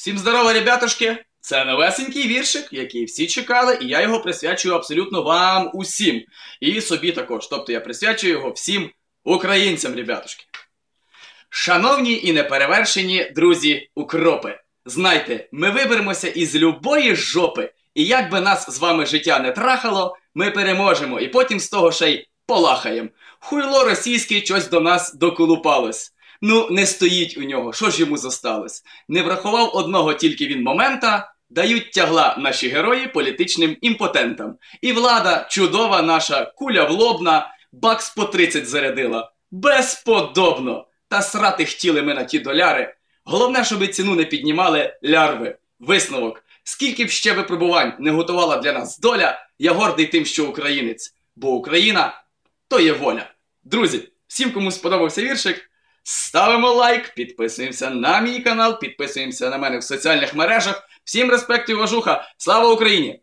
Всім здорово, ребятушки! Це новесенький віршик, який всі чекали, і я його присвячую абсолютно вам усім. І собі також. Тобто я присвячую його всім українцям, ребятушки. Шановні і неперевершені друзі укропи, знайте, ми виберемося із любої жопи, і як би нас з вами життя не трахало, ми переможемо, і потім з того ще й полахаємо. Хуйло російське щось до нас доколупалось. Ну, не стоїть у нього, що ж йому зосталось? Не врахував одного тільки він момента, дають тягла наші герої політичним імпотентам. І влада, чудова наша, куля влобна, бакс по 30 зарядила. Безподобно! Та срати хотіли ми на ті доляри. Головне, щоб ціну не піднімали лярви. Висновок. Скільки б ще випробувань не готувала для нас доля, я гордий тим, що українець. Бо Україна то є воля. Друзі, всім, кому сподобався віршик, ставимо лайк, підписуємося на мій канал, підписуємося на мене в соціальних мережах. Всім респект і уважуха! Слава Україні!